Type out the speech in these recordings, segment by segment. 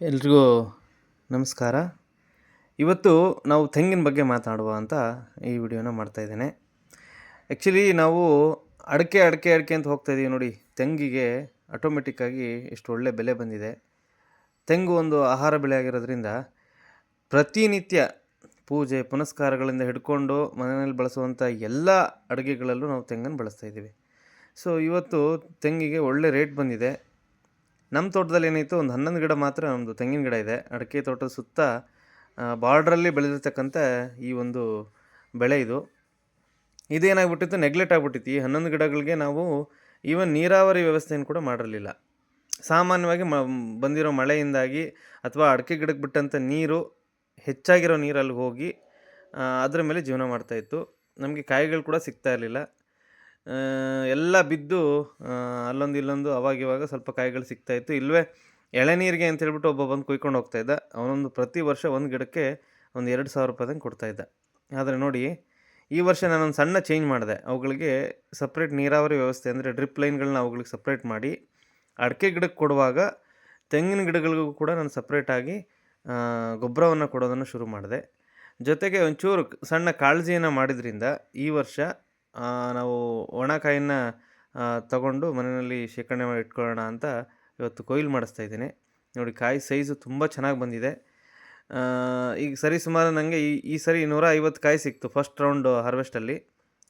ಎಲ್ರಿಗೂ ನಮಸ್ಕಾರ. ಇವತ್ತು ನಾವು ತೆಂಗಿನ ಬಗ್ಗೆ ಮಾತಾಡುವ ಅಂತ ಈ ವಿಡಿಯೋನ ಮಾಡ್ತಾಯಿದ್ದೇನೆ ಆ್ಯಕ್ಚುಲಿ ನಾವು ಅಡಿಕೆ ಅಡಿಕೆ ಅಡಿಕೆ ಅಂತ ಹೋಗ್ತಾ ಇದೀವಿ ನೋಡಿ. ತೆಂಗಿಗೆ ಆಟೋಮೆಟಿಕ್ಕಾಗಿ ಎಷ್ಟು ಒಳ್ಳೆ ಬೆಲೆ ಬಂದಿದೆ. ತೆಂಗು ಒಂದು ಆಹಾರ ಬೆಳೆ ಆಗಿರೋದ್ರಿಂದ ಪ್ರತಿನಿತ್ಯ ಪೂಜೆ, ಪುನಸ್ಕಾರಗಳಿಂದ ಹಿಡ್ಕೊಂಡು ಮನೆಯಲ್ಲಿ ಬಳಸುವಂಥ ಎಲ್ಲ ಅಡುಗೆಗಳಲ್ಲೂ ನಾವು ತೆಂಗನ್ನು ಬಳಸ್ತಾ ಇದ್ದೀವಿ. ಸೊ ಇವತ್ತು ತೆಂಗಿಗೆ ಒಳ್ಳೆ ರೇಟ್ ಬಂದಿದೆ. ನಮ್ಮ ತೋಟದಲ್ಲಿ ಏನಾಯಿತು? ಒಂದು ಹನ್ನೊಂದು ಗಿಡ ಮಾತ್ರ ನಮ್ಮದು ತೆಂಗಿನ ಗಿಡ ಇದೆ. ಅಡಿಕೆ ತೋಟದ ಸುತ್ತ ಬಾರ್ಡ್ರಲ್ಲಿ ಬೆಳೆದಿರ್ತಕ್ಕಂಥ ಈ ಒಂದು ಬೆಳೆ ಇದು. ಇದೇನಾಗ್ಬಿಟ್ಟಿತ್ತು? ನೆಗ್ಲೆಕ್ಟ್ ಆಗಿಬಿಟ್ಟಿತ್ತು. ಈ ಹನ್ನೊಂದು ಗಿಡಗಳಿಗೆ ನಾವು ಈವನ್ ನೀರಾವರಿ ವ್ಯವಸ್ಥೆಯನ್ನು ಕೂಡ ಮಾಡಿರಲಿಲ್ಲ. ಸಾಮಾನ್ಯವಾಗಿ ಮ, ಬಂದಿರೋ ಮಳೆಯಿಂದಾಗಿ ಅಥವಾ ಅಡಿಕೆ ಗಿಡಕ್ಕೆ ಬಿಟ್ಟಂಥ ನೀರು ಹೆಚ್ಚಾಗಿರೋ ನೀರಲ್ಲಿ ಹೋಗಿ ಅದರ ಮೇಲೆ ಜೀವನ ಮಾಡ್ತಾಯಿತ್ತು ನಮಗೆ ಕಾಯಿಗಳು ಕೂಡ ಸಿಗ್ತಾ ಇರಲಿಲ್ಲ. ಎಲ್ಲ ಬಿದ್ದು ಅಲ್ಲೊಂದು ಇಲ್ಲೊಂದು ಅವಾಗಿವಾಗ ಸ್ವಲ್ಪ ಕಾಯಿಗಳು ಸಿಗ್ತಾ ಇತ್ತು. ಇಲ್ಲವೇ ಎಳೆನೀರಿಗೆ ಅಂತ ಹೇಳ್ಬಿಟ್ಟು ಒಬ್ಬ ಬಂದು ಕುಯ್ಕೊಂಡು ಹೋಗ್ತಾ ಇದ್ದ. ಅವನೊಂದು ಪ್ರತಿ ವರ್ಷ ಒಂದು ಗಿಡಕ್ಕೆ ಒಂದು ಎರಡು ಸಾವಿರ ರೂಪಾಯಿದಂಗೆ ಕೊಡ್ತಾ ಇದ್ದ. ಆದರೆ ನೋಡಿ, ಈ ವರ್ಷ ನಾನೊಂದು ಸಣ್ಣ ಚೇಂಜ್ ಮಾಡಿದೆ. ಅವುಗಳಿಗೆ ಸಪ್ರೇಟ್ ನೀರಾವರಿ ವ್ಯವಸ್ಥೆ ಅಂದರೆ ಡ್ರಿಪ್ ಲೈನ್ಗಳನ್ನ ಅವುಗಳಿಗೆ ಸಪ್ರೇಟ್ ಮಾಡಿ, ಅಡಿಕೆ ಗಿಡಕ್ಕೆ ಕೊಡುವಾಗ ತೆಂಗಿನ ಗಿಡಗಳಿಗೂ ಕೂಡ ನಾನು ಸಪ್ರೇಟಾಗಿ ಗೊಬ್ಬರವನ್ನು ಕೊಡೋದನ್ನು ಶುರು ಮಾಡಿದೆ. ಜೊತೆಗೆ ಒಂಚೂರು ಸಣ್ಣ ಕಾಳಜಿಯನ್ನು ಮಾಡಿದ್ರಿಂದ ಈ ವರ್ಷ ನಾವು ಒಣಕಾಯಿನ ತಗೊಂಡು ಮನೆಯಲ್ಲಿ ಶೇಖರಣೆ ಮಾಡಿ ಇಟ್ಕೊಳ್ಳೋಣ ಅಂತ ಇವತ್ತು ಕೊಯ್ಲು ಮಾಡಿಸ್ತಾ ಇದ್ದೀನಿ. ನೋಡಿ ಕಾಯಿ ಸೈಜು ತುಂಬ ಚೆನ್ನಾಗಿ ಬಂದಿದೆ. ಈಗ ಸರಿ ಸುಮಾರು ನನಗೆ ಈ ಈ ಸರಿ ನೂರ ಐವತ್ತು ಕಾಯಿ ಸಿಕ್ತು ಫಸ್ಟ್ ರೌಂಡ್ ಹಾರ್ವೆಸ್ಟಲ್ಲಿ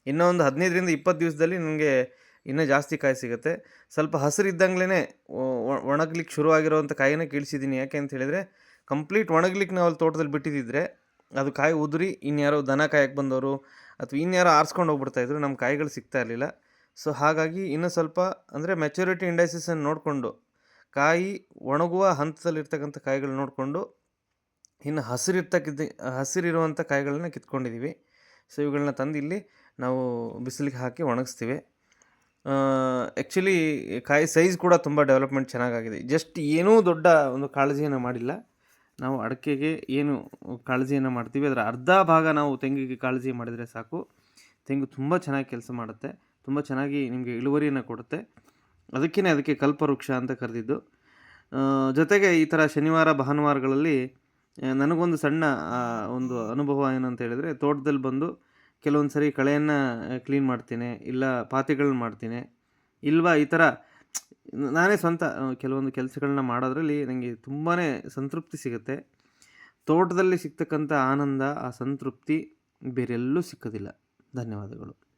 ಇನ್ನೂ ಒಂದು ಹದಿನೈದರಿಂದ ಇಪ್ಪತ್ತು ದಿವಸದಲ್ಲಿ ನನಗೆ ಇನ್ನೂ ಜಾಸ್ತಿ ಕಾಯಿ ಸಿಗುತ್ತೆ. ಸ್ವಲ್ಪ ಹಸಿರಿದ್ದಂಗ್ಲೇ ಒಣಗ್ಲಿಕ್ಕೆ ಶುರುವಾಗಿರೋವಂಥ ಕಾಯಿನ ಕೀಳಿಸಿದ್ದೀನಿ. ಯಾಕೆ ಅಂತ ಹೇಳಿದರೆ ಕಂಪ್ಲೀಟ್ ಒಣಗ್ಲಿಕ್ಕೆ ನಾವು ಅಲ್ಲಿ ತೋಟದಲ್ಲಿ ಬಿಟ್ಟಿದ್ದಿದ್ರೆ ಅದು ಕಾಯಿ ಉದುರಿ ಇನ್ಯಾರೋ ದನ ಕಾಯಕ್ಕೆ ಬಂದವರು ಅಥವಾ ಇನ್ಯಾರೋ ಆರಿಸ್ಕೊಂಡು ಹೋಗ್ಬಿಡ್ತಾಯಿದ್ರು ನಮ್ಮ ಕಾಯಿಗಳು ಸಿಗ್ತಾ ಇರಲಿಲ್ಲ. ಸೊ ಹಾಗಾಗಿ ಇನ್ನು ಸ್ವಲ್ಪ, ಅಂದರೆ ಮೆಚುರಿಟಿ ಇಂಡೈಸಿಸನ್ನು ನೋಡಿಕೊಂಡು, ಕಾಯಿ ಒಣಗುವ ಹಂತದಲ್ಲಿರ್ತಕ್ಕಂಥ ಕಾಯಿಗಳು ನೋಡಿಕೊಂಡು, ಇನ್ನು ಹಸಿರಿರ್ತಕ್ಕಿದ್ದ, ಹಸಿರಿರುವಂಥ ಕಾಯಿಗಳನ್ನ ಕಿತ್ಕೊಂಡಿದ್ದೀವಿ. ಸೊ ಇವುಗಳನ್ನ ತಂದು ಇಲ್ಲಿ ನಾವು ಬಿಸಿಲಿಗೆ ಹಾಕಿ ಒಣಗಿಸ್ತೀವಿ. ಆ್ಯಕ್ಚುಲಿ ಕಾಯಿ ಸೈಜ್ ಕೂಡ ತುಂಬ ಡೆವಲಪ್ಮೆಂಟ್ ಚೆನ್ನಾಗಾಗಿದೆ. ಜಸ್ಟ್ ಏನೂ ದೊಡ್ಡ ಒಂದು ಕಾಳಜಿಯನ್ನು ಮಾಡಿಲ್ಲ. ನಾವು ಅಡಿಕೆಗೆ ಏನು ಕಾಳಜಿಯನ್ನು ಮಾಡ್ತೀವಿ, ಅದರ ಅರ್ಧ ಭಾಗ ನಾವು ತೆಂಗಿಗೆ ಕಾಳಜಿ ಮಾಡಿದರೆ ಸಾಕು. ತೆಂಗು ತುಂಬ ಚೆನ್ನಾಗಿ ಕೆಲಸ ಮಾಡುತ್ತೆ, ತುಂಬ ಚೆನ್ನಾಗಿ ನಿಮಗೆ ಇಳುವರಿಯನ್ನು ಕೊಡುತ್ತೆ. ಅದಕ್ಕೇ ಅದಕ್ಕೆ ಕಲ್ಪವೃಕ್ಷ ಅಂತ ಕರೆದಿದ್ದು. ಜೊತೆಗೆ ಈ ಥರ ಶನಿವಾರ, ಭಾನುವಾರಗಳಲ್ಲಿ ನನಗೊಂದು ಸಣ್ಣ ಒಂದು ಅನುಭವ ಏನಂತ ಹೇಳಿದರೆ, ತೋಟದಲ್ಲಿ ಬಂದು ಕೆಲವೊಂದು ಸರಿ ಕಳೆಯನ್ನು ಕ್ಲೀನ್ ಮಾಡ್ತೀನಿ, ಇಲ್ಲ ಪಾತಿಗಳನ್ನ ಮಾಡ್ತೀನಿ, ಇಲ್ವಾ ಈ ಥರ ನಾನೇ ಸ್ವಂತ ಕೆಲವೊಂದು ಕೆಲಸಗಳನ್ನ ಮಾಡೋದ್ರಲ್ಲಿ ನನಗೆ ತುಂಬಾ ಸಂತೃಪ್ತಿ ಸಿಗುತ್ತೆ. ತೋಟದಲ್ಲಿ ಸಿಗ್ತಕ್ಕಂಥ ಆನಂದ, ಆ ಸಂತೃಪ್ತಿ ಬೇರೆಲ್ಲೂ ಸಿಕ್ಕೋದಿಲ್ಲ. ಧನ್ಯವಾದಗಳು.